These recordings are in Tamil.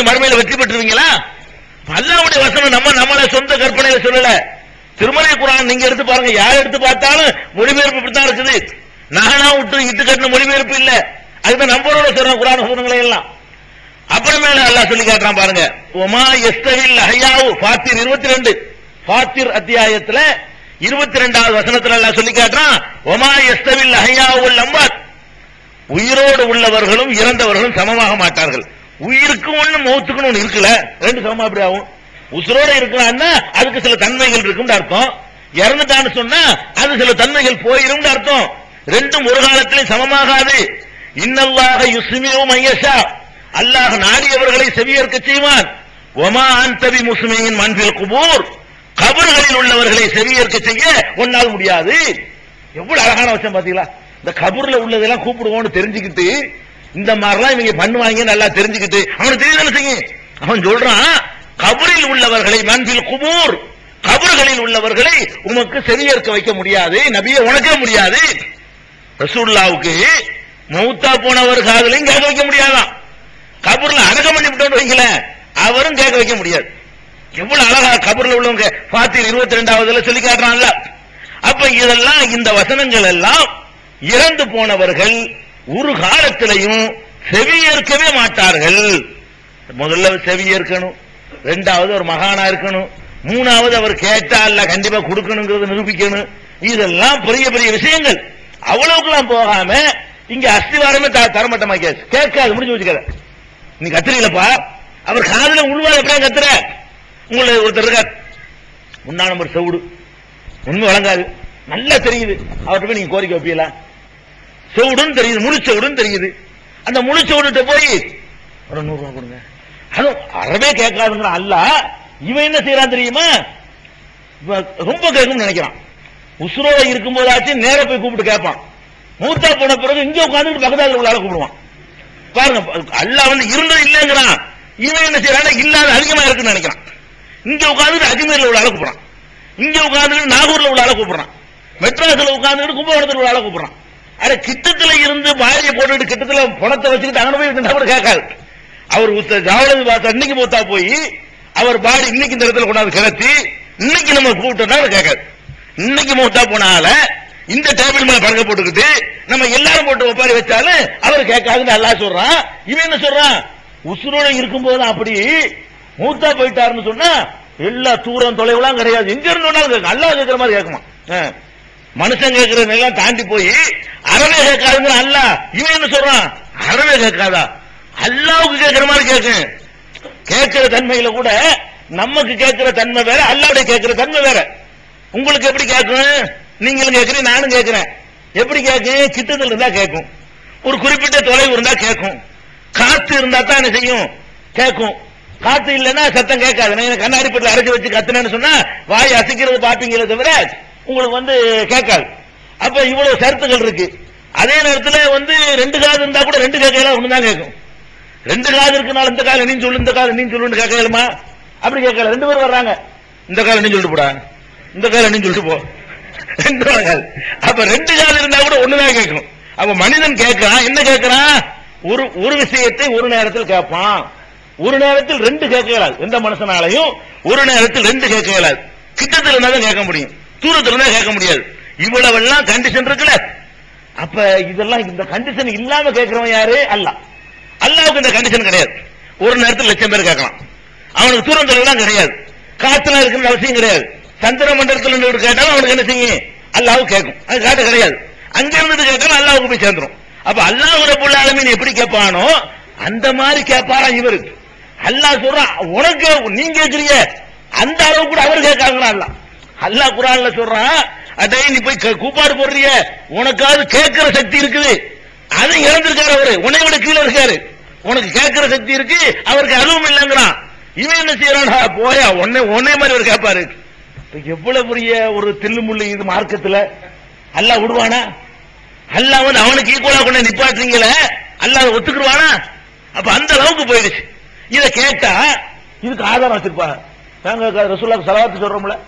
நீங்க மறுமையில வெற்றி பெற்றுவீங்களா அல்லாவுடைய வசனம் நம்ம நம்மள சொந்த கற்பனையில சொல்லல. திருமலை குரான் நீங்க எடுத்து பாருங்க. யார் எடுத்து பார்த்தாலும் மொழிபெயர்ப்பு இப்படித்தான் இருக்குது. நானா விட்டு இட்டு கட்டின மொழிபெயர்ப்பு இல்ல. அதுதான் நம்பரோட சொல்றோம் குரான் வசனங்களை எல்லாம். அப்புறமேல அல்லா சொல்லி காட்டுறான் பாருங்க. ஒமா எஸ்தவில் ஹையாவு பாத்திர் இருபத்தி ரெண்டு பாத்திர் அத்தியாயத்துல இருபத்தி ரெண்டாவது வசனத்துல அல்லா சொல்லி காட்டுறான். ஒமா எஸ்தவில் ஹையாவு அம்பாத். உயிரோடு உள்ளவர்களும் இறந்தவர்களும் சமமாக மாட்டார்கள். உயிருக்கு ஒண்ணு மௌத்துக்கும் ஒண்ணு இருக்குல்ல? ரெண்டு சமமா எப்படி ஆகும்? உசுரோட இருக்கலாம்னா அதுக்கு சில தன்மைகள் இருக்கும் அர்த்தம். இறந்துட்டான்னு சொன்னா அது சில தன்மைகள் போயிரும் அர்த்தம். ரெண்டும் ஒரு காலத்திலும் சமமாகாது. இன்னல்லாக யுஸ்மியோ மையஷா அல்லாஹ் நாடியவர்களை செவியேற்க செய்வான். ஒமா அன்தபி முஸ்லிமின் மன்பில் குபூர். கபர்களில் உள்ளவர்களை செவியேற்க செய்ய ஒன்னால் முடியாது. எவ்வளவு அழகான விஷயம் பாத்தீங்களா? இந்த கபூர்ல உள்ளதெல்லாம் கூப்பிடுவோம்னு தெரிஞ்சுக்கிட்டு இந்த மாதிரிலாம் இவங்க பண்ணுவாங்க நல்லா தெரிஞ்சுக்கிட்டு. அவனுக்கு தெரியுதானே செய்யும். அவன் சொல்றான் கபரில் உள்ளவர்களை மன்பில் குபூர். கபர்களில் உள்ளவர்களை உமக்கு செவியேற்க வைக்க முடியாது நபியை உனக்கே முடியாது. ரசூல்லாவுக்கு மௌத்தா போனவர் காதலையும் கேட்க வைக்க முடியாதான். கபூர்ல அடக்கம் பண்ணி விட்டோம்னு வைங்களேன் அவரும் கேட்க வைக்க முடியாது. எவ்வளவு அழகா கபூர்ல உள்ளவங்க பாத்தீர் இருபத்தி ரெண்டாவதுல சொல்லி காட்டுறான்ல. அப்ப இதெல்லாம் இந்த வசனங்கள் எல்லாம் இறந்து போனவர்கள் ஒரு காலத்திலையும் செவியேற்கவே மாட்டார்கள். முதல்ல செவி ஏற்கணும் ரெண்டாவது ஒரு மகானா இருக்கணும் மூணாவது அவர் கேட்டா அல்ல கண்டிப்பா கொடுக்கணுங்கிறத நிரூபிக்கணும். இதெல்லாம் பெரிய பெரிய விஷயங்கள். அவ்வளவுக்குலாம் போகாம இங்க அஸ்திவாரமே த- தரமட்டமாக்கியாச்சு. கேட்காது முடிஞ்சு வச்சுக்கல நீ கத்துறீங்களப்பா அவர் காதுல உள்வாத எப்படியா கத்துற? உங்களை ஒருத்தர் இருக்கார். முன்னா நம்பர் செவுடு. உண்மை வழங்காது. நல்லா தெரியுது. அவர்கிட்ட போய் நீங்க கோரிக்கை வைப்பீங்களா? செவுடுன்னு தெரியுது முழுச்செவுடுன்னு தெரியுது. அந்த முழுச்செவுடுட்ட போய் ஒரு நூறு ரூபா கொடுங்க. அதுவும் அறவே கேட்காதுங்கிற அல்ல. இவன் என்ன செய்யறான் தெரியுமா? ரொம்ப கேட்கும் நினைக்கிறான். உசுரோட இருக்கும் போதாச்சும் நேர போய் கூப்பிட்டு கேட்பான். மூத்தா போன பிறகு இங்க உட்காந்து பக்கத்துல உள்ள கூப்பிடுவான். பாருங்க அல்ல வந்து இருந்தது இல்லைங்கிறான். இவன் என்ன செய்யறான் இல்லாத அதிகமா இருக்குன்னு நினைக்கிறான். இங்க உட்காந்து அஜ்மீர்ல உள்ள ஆளை கூப்பிடுறான். இங்க உட்காந்து நாகூர்ல உள்ள ஆளை கூப்பிடுறான். மெட்ராஸ்ல உட்காந்து கும்பகோணத்தில் உள்ள ஆளை கூப்பிடுறான். அட கிட்டத்துல இருந்து பாரிய போட்டுட்டு கிட்டத்துல பணத்தை வச்சுக்கிட்டு அங்கே போய் நின்று கூட கேட்காது. அவர் உத்த பார்த்து அன்னைக்கு இன்னைக்கு மூத்தா போய் அவர் பாடி இன்னைக்கு இந்த இடத்துல கொண்டாந்து கிளத்தி இன்னைக்கு நம்ம கூப்பிட்டோம்னா அவர் கேட்காது. இன்னைக்கு மூத்தா போனால இந்த டேபிள் மேல பழங்க போட்டுக்கிட்டு நம்ம எல்லாரும் போட்டு ஒப்பாரி வச்சாலும் அவர் கேட்காதுன்னு அல்லாஹ் சொல்றான். இவன் என்ன சொல்றான்? உசுரோட இருக்கும்போது அப்படி மூத்தா போயிட்டாருன்னு சொன்னா எல்லா தூரம் தொலைவுலாம் கிடையாது. எங்க இருந்து கேட்கும் அல்லாஹ் கேட்கிற மாதிரி கேட்குமா? மனுஷன் கேட்கறதெல்லாம் தாண்டி போய் அறவே கேட்காதுங்கிற அல்லாஹ் இவன் என்ன சொல்றான்? அறவே கேட்காதா அல்லாவுக்கு கேட்கிற மாதிரி கேட்கும் கேட்கிற தன்மையில கூட நமக்கு கேட்கிற தன்மை வேற அல்லாவுடைய கேட்கிற தன்மை வேற. உங்களுக்கு எப்படி கேட்கும் நீங்களும் கேட்கறீங்க நானும் கேட்கிறேன் எப்படி கேட்கும் கிட்டத்தில் இருந்தா கேட்கும் ஒரு குறிப்பிட்ட தொலைவு இருந்தா கேட்கும் காத்து இருந்தா தான் என்ன செய்யும்? கேட்கும் காத்து இல்லைன்னா சத்தம் கேட்காது. கண்ணாடி பட்டில் அரைச்சு வச்சு கத்துனேன்னு சொன்னா வாய் அசைக்கிறது பாப்பீங்களே தவிர உங்களுக்கு வந்து கேட்காது. அப்ப இவ்வளவு சருத்துகள் இருக்கு. அதே நேரத்தில் வந்து ரெண்டு காது இருந்தா கூட ரெண்டு கேட்கலாம் ஒண்ணுதான் கேட்கும். ரெண்டு காது இருக்கனால இந்த காலம் நீ சொல்லு இந்த காலம் நீ சொல்லுன்னு கேட்கலுமா அப்படி கேட்கல. ரெண்டு பேரும் வர்றாங்க. இந்த காலம் நீ சொல்லிட்டு போடா. இந்த காலம் நீ சொல்லிட்டு போ. ரெண்டு காது அப்ப ரெண்டு காது இருந்தா கூட ஒண்ணுதான் கேட்கும். அப்ப மனிதன் கேட்கிறான். என்ன கேட்கிறான்? ஒரு ஒரு விஷயத்தை ஒரு நேரத்தில் கேட்பான். ஒரு நேரத்தில் ரெண்டு கேட்க இயலாது. எந்த மனுஷனாலையும் ஒரு நேரத்தில் ரெண்டு கேட்க இயலாது. கிட்டத்தில் இருந்தா தான் கேட்க முடியும். தூரத்துல இருந்தா கேட்க முடியாது. இவ்வளவு எல்லாம் கண்டிஷன் இருக்குல்ல. அப்ப இதெல்லாம் இந்த கண்டிஷன் இல்லாம கேட்கிறவன் யாரு? அல்லாஹ். அல்லாவுக்கு இந்த கண்டிஷன் கிடையாது. ஒரு நேரத்தில் லட்சம் பேர் கேட்கலாம். அவனுக்கு தூரம் தொலைலாம் கிடையாது. காத்துல இருக்குன்னு அவசியம் கிடையாது. சந்திர மண்டலத்தில் கேட்டாலும் அவனுக்கு என்ன செய்யும்? அல்லாவும் கேட்கும். அது காட்ட கிடையாது. அங்க இருந்துட்டு கேட்கலாம் அல்லாவுக்கு போய் சேர்ந்துடும் அப்ப அல்லாஹ் ரபுல் ஆலமீன் எப்படி கேட்பானோ அந்த மாதிரி கேட்பாரா இவருக்கு. அல்லாஹ் சொல்றான் உனக்கு நீங்க கேட்கறீங்க. அந்த அளவு கூட அவர் கேட்காங்களா அல்லாஹ். அல்லாஹ் குரான்ல சொல்றான் அதே நீ போய் க- கூப்பாடு போடுறிய? உனக்காவது கேட்கிற சக்தி இருக்குது. அது இழந்திருக்காரு அவரு. உன்னை விட கீழே இருக்காரு. உனக்கு கேட்கிற சக்தி இருக்கு அவருக்கு அதுவும் இல்லைங்கிறான். இவன் என்ன செய்யறானா போயா உன்னை உன்னை மாதிரி அவர் கேட்பாரு. எவ்வளவு பெரிய ஒரு தில்லுமுள்ளு இது மார்க்கத்துல. அல்லாஹ் விடுவானா? அல்லாஹ் வந்து அவனுக்கு ஈக்குவலா கொண்டு நிப்பாட்டுறீங்கள? அல்லாஹ் அதை ஒத்துக்குருவானா அப்ப அந்த அளவுக்கு போயிடுச்சு. இதை கேட்டா இதுக்கு ஆதாரம் வச்சிருப்பாங்க. நாங்க ரசூல்லாக்கு சலவாத்து சொல்றோம்ல.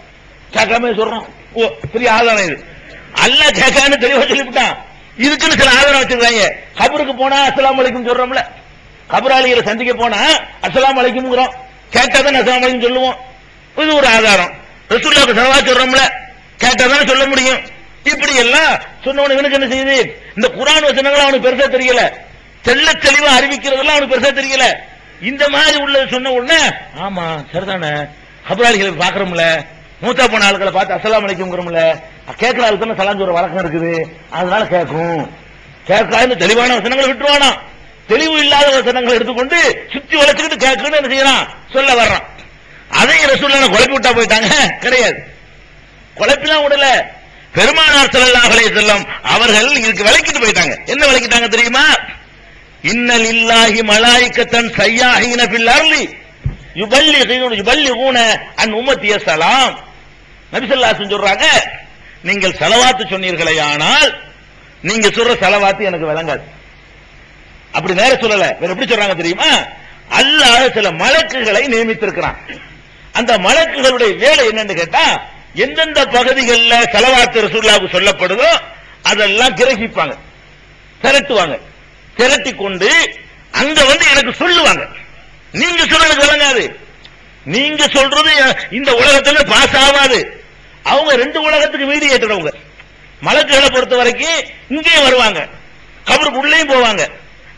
கேட்காம சொல்றோம். ஓ பெரிய ஆதாரம் இது. அல்ல கேட்கான்னு தெளிவா சொல்லிவிட்டான் இதுக்குன்னு சில ஆதாரம் வச்சிருக்காங்க. கபருக்கு போனா அஸ்லாம் அலைக்கும் சொல்றோம்ல. கபராளிகளை சந்திக்க போனா அஸ்லாம் அலைக்கும்ங்கிறோம். கேட்டாதான் அஸ்லாம் அலைக்கும் சொல்லுவோம். இது ஒரு ஆதாரம். ரசூல்லாவுக்கு செலவா சொல்றோம்ல. கேட்டாதான் சொல்ல முடியும். இப்படி எல்லாம் சொன்னவன் இவனுக்கு என்ன செய்யுது? இந்த குரான் வசனங்கள் அவனுக்கு பெருசா தெரியல. தெல்ல தெளிவா அறிவிக்கிறதெல்லாம் அவனுக்கு பெருசா தெரியல. இந்த மாதிரி உள்ளது சொன்ன உடனே ஆமா சரிதானே. கபராளிகளை பாக்குறோம்ல மூத்தா போன ஆளுகளை பார்த்து அஸ்ஸலாமு அலைக்கும்ங்கிறோம்ல கேட்கிற ஆளுக்கு தானே சலாம் சொல்ற வழக்கம் இருக்குது? அதனால கேட்கும். கேட்காத தெளிவான வசனங்களை விட்டுருவானா? தெளிவு இல்லாத வசனங்களை எடுத்துக்கொண்டு சுத்தி வளர்த்துக்கிட்டு கேட்கணும்னு என்ன செய்யறான்? சொல்ல வர்றான். அதையும் ரசூல்லான குழப்பி விட்டா போயிட்டாங்க? கிடையாது. குழப்பிலாம் விடல. பெருமானார் ஸல்லல்லாஹு செல்லம் அவர்கள் இதுக்கு விளக்கிட்டு போயிட்டாங்க. என்ன விளக்கிட்டாங்க தெரியுமா? இன்னல் இல்லாஹி மலாயிக்கத்தன் சய்யாஹீன ஃபில் அர்லி யுபல்லி யுபல்லிகுன அன் உமத்திய சலாம். நபிசல்லாசன் சொல்றாங்க நீங்கள் செலவாத்து சொன்னீர்களே ஆனால் நீங்க சொல்ற செலவாத்து எனக்கு விளங்காது. அப்படி நேர சொல்லல. வேற எப்படி சொல்றாங்க தெரியுமா? அல்லாஹ் சில மலக்குகளை நியமித்திருக்கிறான். அந்த மலக்குகளுடைய வேலை என்னன்னு கேட்டா எந்தெந்த பகுதிகளில் செலவாத்து ரசூல்லாவுக்கு சொல்லப்படுதோ அதெல்லாம் கிரகிப்பாங்க. திரட்டுவாங்க. திரட்டி கொண்டு அங்க வந்து எனக்கு சொல்லுவாங்க. நீங்க சொல்றது விளங்காது. நீங்க சொல்றது இந்த உலகத்துல பாஸ் ஆகாது. அவங்க ரெண்டு உலகத்துக்கு மீடியேட்டறவங்க மலக்குகளை பொறுத்த வரைக்கும் இங்கேயும் வருவாங்க. கபருக்கு உள்ளேயும் போவாங்க.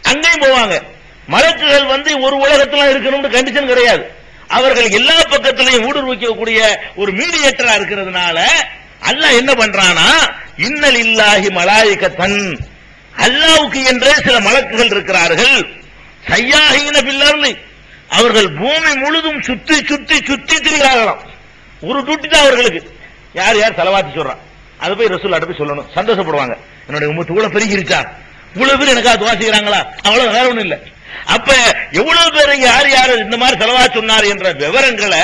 அங்கேயும் போவாங்க. மலக்குகள் வந்து ஒரு உலகத்துல இருக்கணும்னு கண்டிஷன் கிடையாது. அவர்கள் எல்லா பக்கத்திலையும் ஊடுருவிக்கக்கூடிய ஒரு மீடியேட்டரா இருக்கிறதுனால அல்லாஹ் என்ன பண்றானா இன்னல் இல்லாஹி மலாயிக்கத்தன் அல்லாவுக்கு என்றே சில மலக்குகள் இருக்கிறார்கள். சையாகின பில்லர்லி அவர்கள் பூமி முழுதும் சுத்தி சுத்தி சுத்தி திரிகிறார்களாம். ஒரு டூட்டி தான் அவர்களுக்கு. யார் யார் தலைவாத்தி சொல்றான் அது போய் ரசூல் போய் சொல்லணும். சந்தோஷப்படுவாங்க. என்னுடைய உமத்து கூட பெருகிருச்சா? இவ்வளவு பேர் எனக்காக துவா செய்யறாங்களா? அவ்வளவு வேற ஒண்ணும் இல்ல. அப்ப எவ்வளவு பேர் யார் யார் இந்த மாதிரி செலவா சொன்னார் என்ற விவரங்களை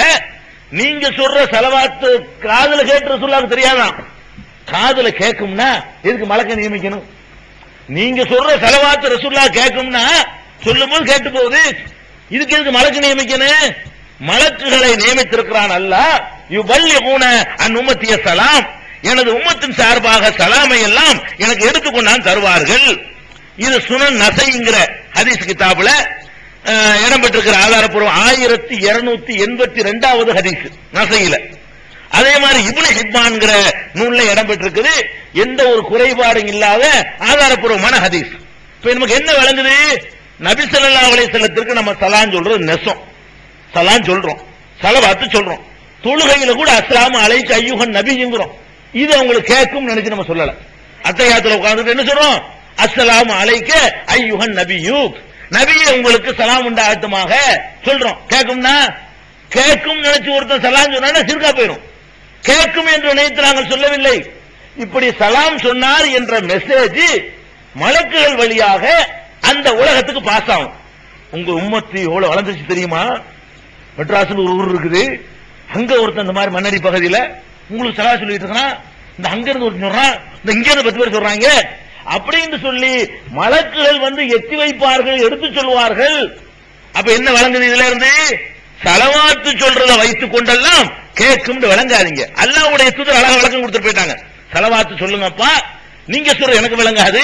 நீங்க சொல்ற செலவாத்து காதுல கேட்டு ரசூல்லாவுக்கு தெரியாதான் காதுல கேட்கும்னா எதுக்கு மலக்க நியமிக்கணும்? நீங்க சொல்ற செலவாத்து ரசூல்லா கேட்கும்னா சொல்லும் போது கேட்டு போகுது. இதுக்கு எதுக்கு மலக்கு நியமிக்கணும்? மலக்குகளை நியமித்திருக்கிறான் அல்ல யுபல்லி அன் உம்மத்திய சலாம். எனது உம்மத்தின் சார்பாக சலாமை எல்லாம் எனக்கு எடுத்துக்கொண்டான் தருவார்கள். இது சுனன் நசைங்கிற ஹதீஸ் கிதாபுல இடம்பெற்றிருக்கிற ஆதாரப்பூர்வம் ஆயிரத்தி இருநூத்தி எண்பத்தி ரெண்டாவது ஹதீஸ் நசையில. அதே மாதிரி இப்னு ஹிப்பான்ங்கிற நூல்ல இடம்பெற்றிருக்குது. எந்த ஒரு குறைபாடும் இல்லாத ஆதாரப்பூர்வமான ஹதீஸ். இப்ப நமக்கு என்ன விளங்குது? நபி ஸல்லல்லாஹு அலைஹி நம்ம சலான் சொல்றது நெசம். சலான் சொல்றோம். சலவாத்து சொல்றோம். தொழுகையில கூட அஸ்ஸலாமு அலைக்கு ஐயுகன் நபிங்கிறோம் இது அவங்களுக்கு கேட்கும் நினைச்சு நம்ம சொல்லல. அத்தையாத்துல உட்கார்ந்துட்டு என்ன சொல்றோம்? அஸ்ஸலாமு அலைக்க ஐயுகன் நபியூ. நபியே உங்களுக்கு சலாம் உண்டாகட்டுமாக சொல்றோம். கேட்கும்னா? கேட்கும் நினைச்சு ஒருத்தன் சலாம் சொன்னா சிறுகா போயிடும் கேட்கும் என்று நினைத்து நாங்கள் சொல்லவில்லை. இப்படி சலாம் சொன்னார் என்ற மெசேஜ் மலக்குகள் வழியாக அந்த உலகத்துக்கு பாஸ் ஆகும். உங்க உம்மத்து எவ்வளவு வளர்ந்துச்சு தெரியுமா? மெட்ராஸ்னு ஒரு ஊர் இருக்குது. அங்க ஒருத்தன் இந்த மாதிரி மண்ணடி பகுதியில உங்களுக்கு சலா சொல்லிட்டு இருக்கான்? இந்த அங்க இருந்து ஒருத்தன் சொல்றான் இந்த இங்க இருந்து பத்து பேர் சொல்றாங்க. அப்படின்னு சொல்லி மலக்குகள் வந்து எத்தி வைப்பார்கள் எடுத்து சொல்வார்கள் அப்ப என்ன வழங்குது இதுல இருந்து? சலவாத்து சொல்றத வைத்துக் கொண்டெல்லாம் கேட்கும் விளங்காதீங்க. அல்லாவுடைய தூதர் அழகா விளக்கம் கொடுத்துட்டு போயிட்டாங்க. சலவாத்து சொல்லுங்கப்பா. நீங்க சொல்ற எனக்கு விளங்காது.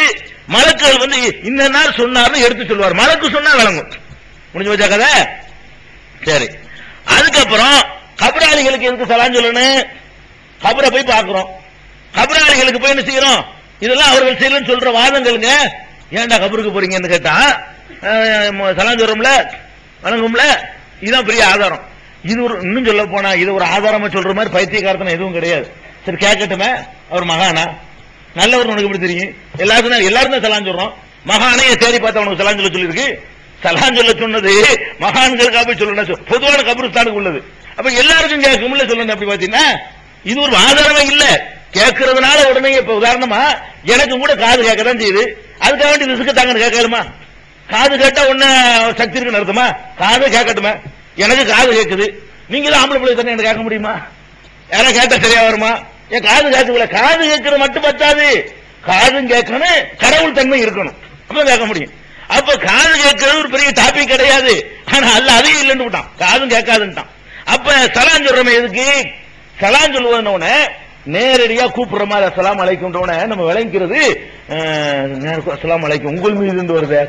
மலக்குகள் வந்து இந்த நாள் சொன்னார்னு எடுத்து சொல்லுவார். மலக்கு சொன்னா விளங்கும். முடிஞ்சு வச்சா கதை? சரி. அதுக்கப்புறம் கபராளிகளுக்கு எதுக்கு சலான் சொல்லணும்? கபரை போய் பார்க்கிறோம். கபராளிகளுக்கு போய் என்ன செய்யறோம்? இதெல்லாம் அவர்கள் செய்யலன்னு சொல்ற வாதங்களுங்க. ஏன்டா கபருக்கு போறீங்கன்னு கேட்டா அஹ், சலான் சொல்றோம்ல வணங்கும்ல இதுதான் பெரிய ஆதாரம். இது ஒரு இன்னும் சொல்ல போனா இது ஒரு ஆதாரமா சொல்ற மாதிரி பைத்தியக்காரத்தனம் எதுவும் கிடையாது. சரி கேட்கட்டுமே அவர் மகானா? நல்லவர் உனக்கு எப்படி தெரியும்? எல்லாருக்கும் எல்லாரும் தான் சலான் சொல்றோம். மகானே தேடி பார்த்தா உனக்கு சலான் சொல்ல சொல்லியிருக்கு. சலான் சொல்ல சொன்னது மகான்களுக்காக போய் சொல்லணும். பொதுவான கபிரிஸ்தானுக்கு உள்ளது. அப்ப எல்லாருக்கும் கேட்கும்ல சொல்லுங்க அப்படி பாத்தீங்கன்னா இது ஒரு ஆதாரமே இல்ல. கேட்கறதுனால உடனே இப்ப உதாரணமா எனக்கு கூட காது கேட்க தான் செய்யுது. அதுக்காக வேண்டி ரிசுக்கு தாங்கன்னு கேட்கலுமா? காது கேட்டா ஒண்ணு சக்தி இருக்குன்னு அர்த்தமா? காது கேட்கட்டுமே. எனக்கு காது கேட்குது. நீங்க ஆம்பளை பிள்ளை தானே எனக்கு கேட்க முடியுமா? யாரா கேட்டா சரியா வருமா? என் காது கேட்கல காது கேட்கறது மட்டும் பத்தாது. காதும் கேட்கணும் கடவுள் தன்மை இருக்கணும். அப்ப கேட்க முடியும். அப்ப காது கேட்கறது ஒரு பெரிய டாபிக் கிடையாது. ஆனா அல்ல அதையும் இல்லைன்னு விட்டான். காதும் கேட்காதுன்ட்டான். அப்ப சலாம் சொல்றோமே எதுக்கு? சலாம் சொல்லுவதோட நேரடியா கூப்பிடுற மாதிரி அசலாம் அலைக்கும்ன்றவன நம்ம விளங்கிக்கிறது அசலாம் அழைக்கும் உங்கள் மீது இருந்து வருது.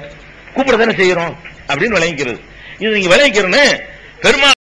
கூப்பிட தானே செய்யறோம் அப்படின்னு விளங்கிக்கிறது. இது நீங்க விளங்கிக்கிறேன்னு பெருமாள்